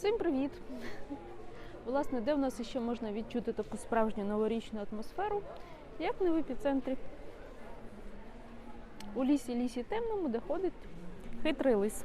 Всім привіт! Власне, де в нас ще можна відчути таку справжню новорічну атмосферу, як не в епіцентрі. У лісі лісі темному, де ходить хитрий лис.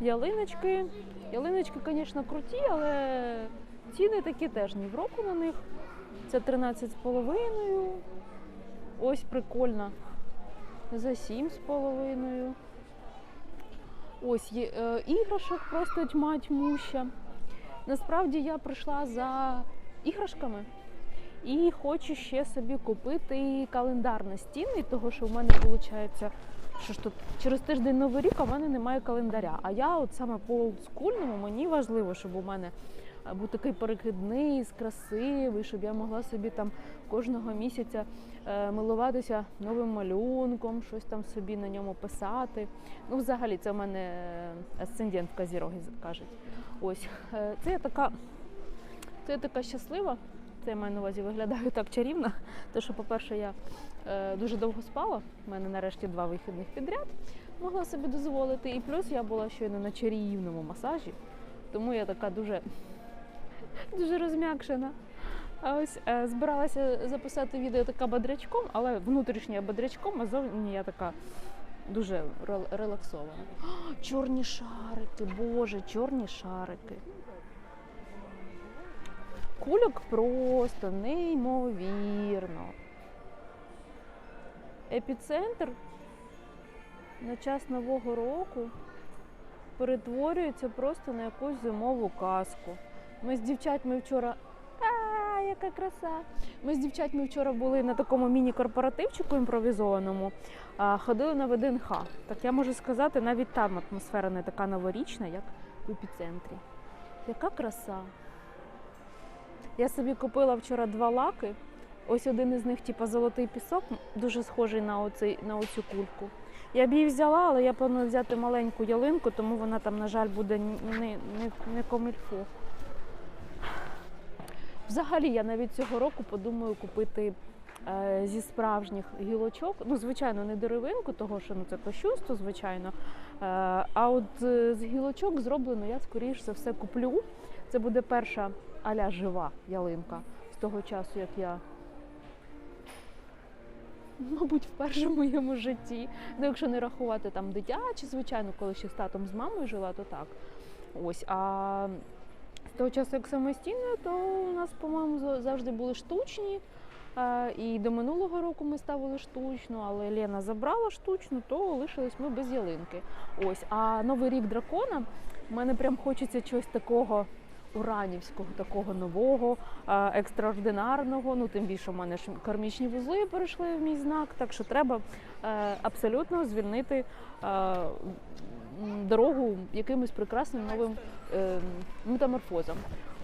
Ялиночки. Ялиночки, звісно, круті, але ціни такі теж ні в року на них. Це 13,5. Ось прикольно. За 7,5. Ось є е, іграшок просто тьма тьмуща. Насправді я прийшла за іграшками і хочу ще собі купити календар на стіни, того що в мене виходить, що ж тут через тиждень новий рік, в мене немає календаря. А я от саме по олдскульному мені важливо, щоб у мене був такий перехідний, красивий, щоб я могла собі там кожного місяця е, милуватися новим малюнком, щось там собі на ньому писати. Ну, взагалі, це в мене е, асцендент в Казірогі кажуть. Ось е, це я така, це я така щаслива. Це я маю на увазі виглядаю так чарівно. Тому що, по-перше, я е, дуже довго спала. У мене нарешті два вихідних підряд могла собі дозволити. І плюс я була щойно на чарівному масажі, тому я така дуже, дуже розм'якшена. А ось е, збиралася записати відео така бодрячком, але внутрішньо я бодрячком, а зовні я така дуже релаксована. О, чорні шарики, боже, чорні шарики. Кульок просто неймовірно. Епіцентр на час Нового року перетворюється просто на якусь зимову казку. Ми з дівчатами вчора. А, яка краса! Ми з дівчатами вчора були на такому міні-корпоративчику імпровізованому, ходили на ВДНХ. Так я можу сказати, навіть там атмосфера не така новорічна, як в епіцентрі. Яка краса! Я собі купила вчора два лаки. Ось один із них, типу, золотий пісок, дуже схожий на, оцей, на оцю кульку. Я б її взяла, але я планую взяти маленьку ялинку, тому вона там, на жаль, буде не, не, не комільфо. Взагалі, я навіть цього року подумаю купити е, зі справжніх гілочок. Ну, звичайно, не деревинку, того що ну, це кощунство, звичайно. Е, а от е, з гілочок зроблено я, скоріш за все, куплю. Це буде перша аля жива ялинка з того часу, як я. Мабуть, в моєму житті. Ну, якщо не рахувати там дитячі, звичайно, коли ще з татом з мамою жила, то так. Ось. А того часу, як самостійно, то у нас, по-моєму, завжди були штучні. І до минулого року ми ставили штучну, але Лена забрала штучну, то лишились ми без ялинки. Ось. А Новий рік дракона в мене прям хочеться чогось такого уранівського, такого нового, екстраординарного. Ну тим більше в мене ж кармічні вузли перейшли в мій знак, так що треба абсолютно звільнити е, дорогу якимось прекрасним новим е, метаморфозам.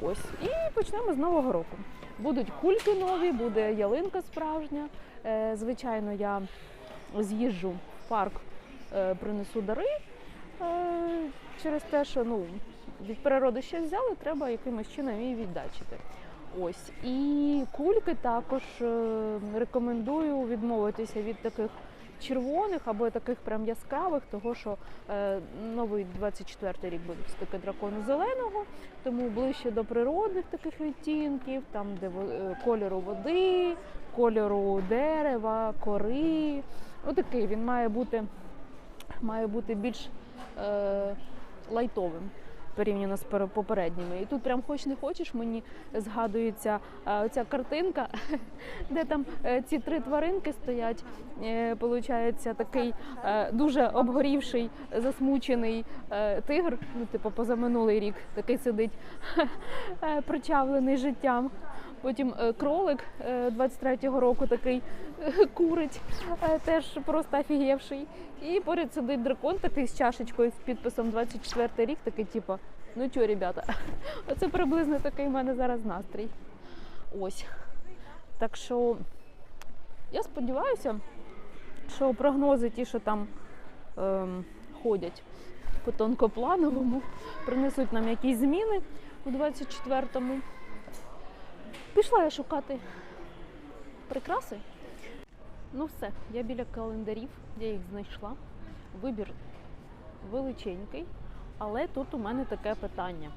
Ось і почнемо з нового року. Будуть кульки нові, буде ялинка справжня. Е, звичайно, я з'їжджу в парк, е, принесу дари е, через те, що ну, від природи щось взяли, треба якимось чином її віддачити. Ось і кульки також е, рекомендую відмовитися від таких червоних або таких прям яскравих, того що е, новий 24-й рік буде таки дракону зеленого, тому ближче до природних таких відтінків, там де е, кольору води, кольору дерева, кори. Отакий він має бути, має бути більш е, лайтовим. Порівняно з попередніми. І тут прям хоч не хочеш, мені згадується е, оця картинка, де там е, ці три тваринки стоять. Е, Получається такий дуже обгорівший, засмучений тигр, ну типу позаминулий рік такий сидить, причавлений життям. Потім е, кролик е, 23-го року такий е, курить, е, теж просто офігівший. І поряд сидить дракон такий з чашечкою з підписом 24 рік, такий, типу, ну чо, ребята, оце приблизно такий в мене зараз настрій. Ось. Так що я сподіваюся, що прогнози ті, що там ем, ходять по тонкоплановому, принесуть нам якісь зміни у 24-му. Пішла я шукати прикраси. Ну все, я біля календарів, я їх знайшла. Вибір величенький, але тут у мене таке питання.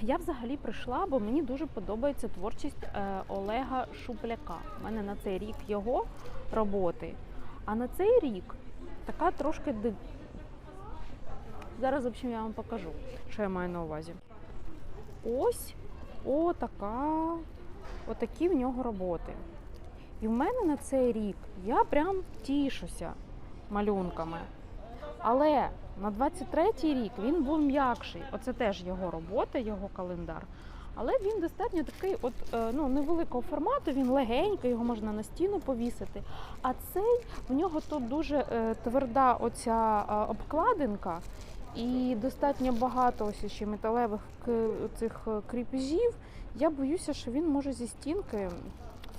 Я взагалі прийшла, бо мені дуже подобається творчість е, Олега Шупляка. У мене на цей рік його роботи. А на цей рік така трошки ди... Зараз, в общем, я вам покажу, що я маю на увазі. Ось отака, отакі в нього роботи. І в мене на цей рік я прям тішуся малюнками. Але на 23-й рік він був м'якший. Оце теж його робота, його календар. Але він достатньо такий, от е, ну невеликого формату, він легенький, його можна на стіну повісити. А цей в нього тут дуже е, тверда оця е, обкладинка, і достатньо багато ось ще металевих цих е, кріпежів. Я боюся, що він може зі стінки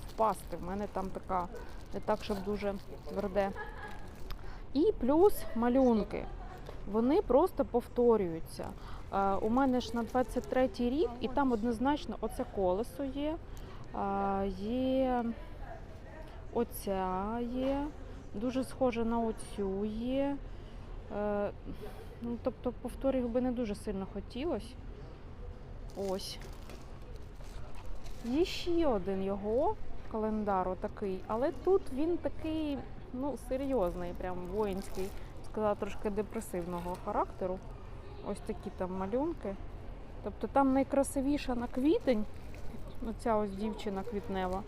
впасти. В мене там така не так, щоб дуже тверде. І плюс малюнки. Вони просто повторюються. Е, У мене ж на 23-й рік, і там однозначно оце колесо є, е, є оця є, дуже схожа на оцю є. Ну, тобто повторів би не дуже сильно хотілося. Ось. Є ще один його календар отакий, але тут він такий, ну, серйозний, прям воїнський, сказала, трошки депресивного характеру. Ось такі там малюнки. Тобто там найкрасивіша на квітень, оця ось дівчина квітнева.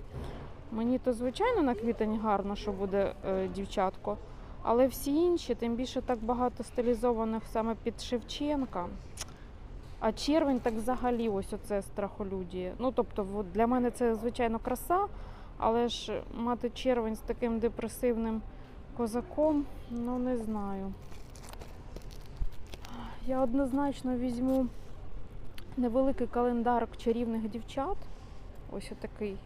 Мені то, звичайно, на квітень гарно, що буде е, дівчатко. Але всі інші, тим більше так багато стилізованих саме під Шевченка. А червень так взагалі ось оце страхолюдіє. Ну, тобто, для мене це, звичайно, краса, але ж мати червень з таким депресивним козаком, ну не знаю. Я однозначно візьму невеликий календарок чарівних дівчат. Ось отакий.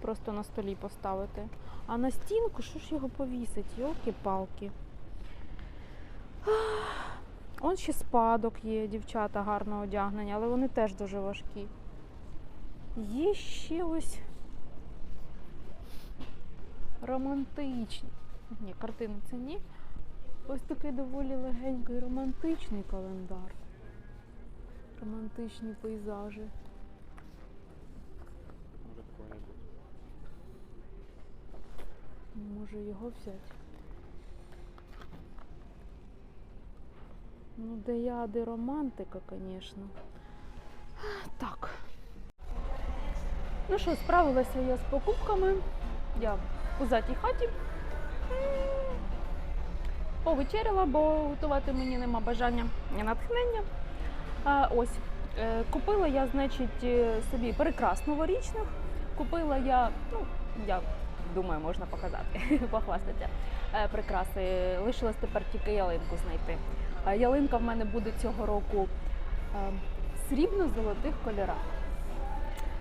Просто на столі поставити. А на стінку, що ж його повісить? Йолки-палки. Он ще спадок є, дівчата гарно одягнені, але вони теж дуже важкі. Є ще ось романтичні. Ні, картини це ні. Ось такий доволі легенький романтичний календар. Романтичні пейзажі. Може такого не буде. Може його взяти. Ну, де я, де романтика, звісно. Так. Ну що, справилася я з покупками. Я в пузатій хаті. Повечеряла, бо готувати мені нема бажання ні натхнення. А, ось. е, Купила я, значить, е, собі прикрас новорічних. Купила я, ну, я думаю, можна показати, похвастатися. Е, Прикраси. Лишилось тепер тільки ялинку знайти. Е, Ялинка в мене буде цього року е, в срібно-золотих кольорах.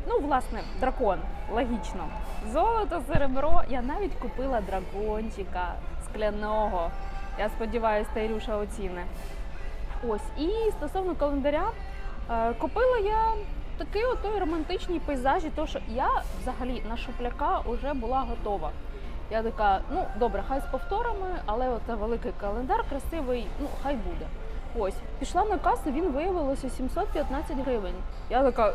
Ну, власне, дракон, логічно. Золото, серебро. Я навіть купила дракончика скляного. Я сподіваюся, Тайрюша оціни. Ось. І стосовно календаря, е, купила я такий отой романтичний пейзаж, і то, що я взагалі на шупляка вже була готова. Я така, ну добре, хай з повторами, але оце великий календар красивий, ну хай буде. Ось, пішла на касу, він виявилося 715 гривень. Я така,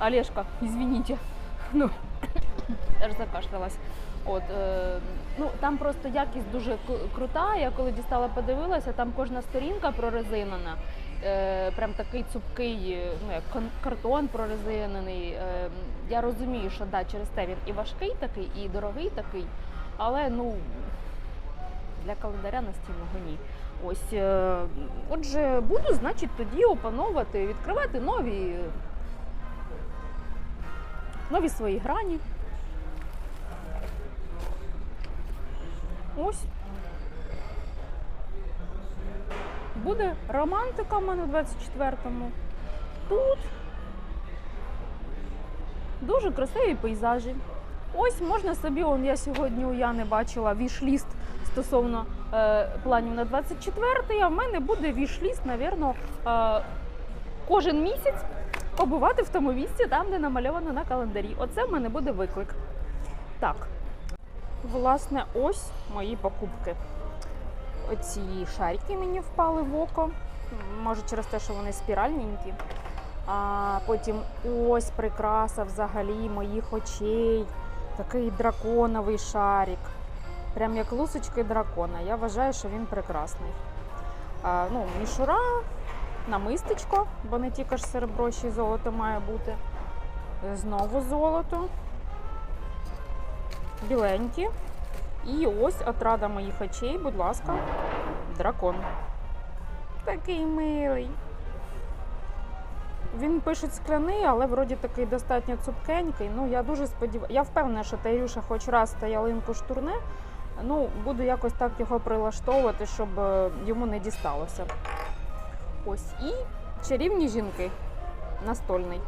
Олешка, извините. Ну, теж закашлялась. От, е, ну, там просто якість дуже крута. Я коли дістала, подивилася, там кожна сторінка прорезинена. Е, прям такий цупкий, е, ну як картон прорезинений. Е, я розумію, що да, через те він і важкий такий, і дорогий такий, але ну для календаря настільного ні. Ось, отже, буду, значить, тоді опановувати, відкривати нові, нові свої грані. Ось. Буде романтика в мене в 24-му. Тут дуже красиві пейзажі. Ось можна собі, он я сьогодні у Яни бачила вішліст стосовно е, планів на 24-й, а в мене буде вішліст, напевно, е, кожен місяць побувати в тому місці, там, де намальовано на календарі. Оце в мене буде виклик. Так, власне, ось мої покупки. Оці шарики мені впали в око. може через те, що вони спіральненькі. А потім ось прикраса взагалі моїх очей. Такий драконовий шарик. Прям як лусочки дракона. Я вважаю, що він прекрасний. А, ну, мішура, намистечко, бо не тільки ж серебро, ще й золото має бути. Знову золото. Біленькі. І ось отрада моїх очей, будь ласка, дракон. Такий милий. Він пише скляний, але вроді такий достатньо цупкенький. Ну, я дуже сподіваюся. Я впевнена, що Тайрюша хоч раз та ялинку штурне. Ну, буду якось так його прилаштовувати, щоб е, йому не дісталося. Ось і чарівні жінки настольний.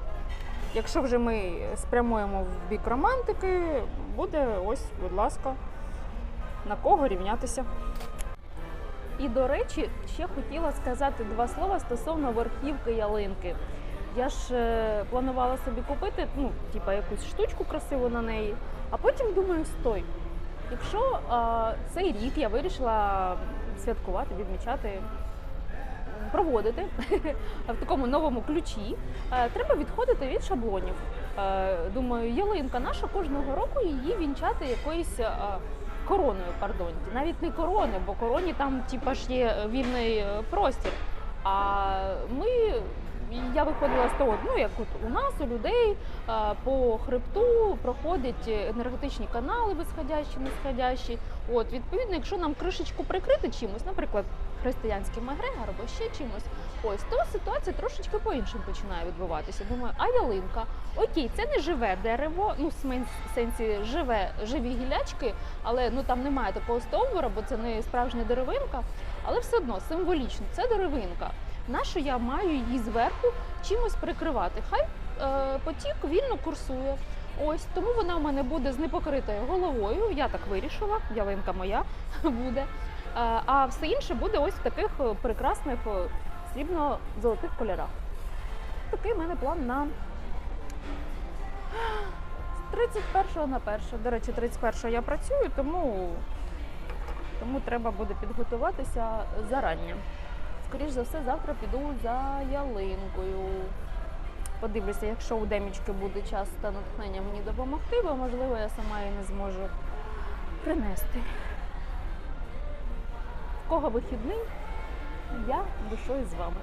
Якщо вже ми спрямуємо в бік романтики, буде ось, будь ласка, на кого рівнятися. І до речі, ще хотіла сказати два слова стосовно верхівки ялинки. Я ж е, планувала собі купити, ну, типа якусь штучку красиву на неї, а потім думаю, стой. Якщо е, цей рік я вирішила святкувати, відмічати, проводити в такому новому ключі, е, треба відходити від шаблонів. Е, думаю, ялинка наша кожного року її вінчати якоюсь е, короною, пардонте. Навіть не корони, бо короні там типа ж є вільний е, простір. А ми. Я виходила з того, ну як от у нас, у людей е, по хребту проходять енергетичні канали, висходящі, нисходящі. От, відповідно, якщо нам кришечку прикрити чимось, наприклад, християнським егрегор або ще чимось, ось то ситуація трошечки по-іншому починає відбуватися. Думаю, а ялинка, окей, це не живе дерево, ну в сенсі живе живі гілячки, але ну там немає такого стовбура, бо це не справжня деревинка. Але все одно символічно, це деревинка. Нащо я маю її зверху чимось прикривати? Хай е, потік вільно курсує. Ось тому вона в мене буде з непокритою головою. Я так вирішила, ялинка моя буде. Е, а все інше буде ось в таких е, прекрасних е, срібно-золотих кольорах. Такий в мене план на 31 на 1. До речі, 31 я працюю, тому, тому треба буде підготуватися зарані. Скоріш за все, завтра піду за ялинкою. Подивлюся, якщо у демічки буде час та натхнення мені допомогти, бо можливо я сама її не зможу принести. В кого вихідний, я душою з вами.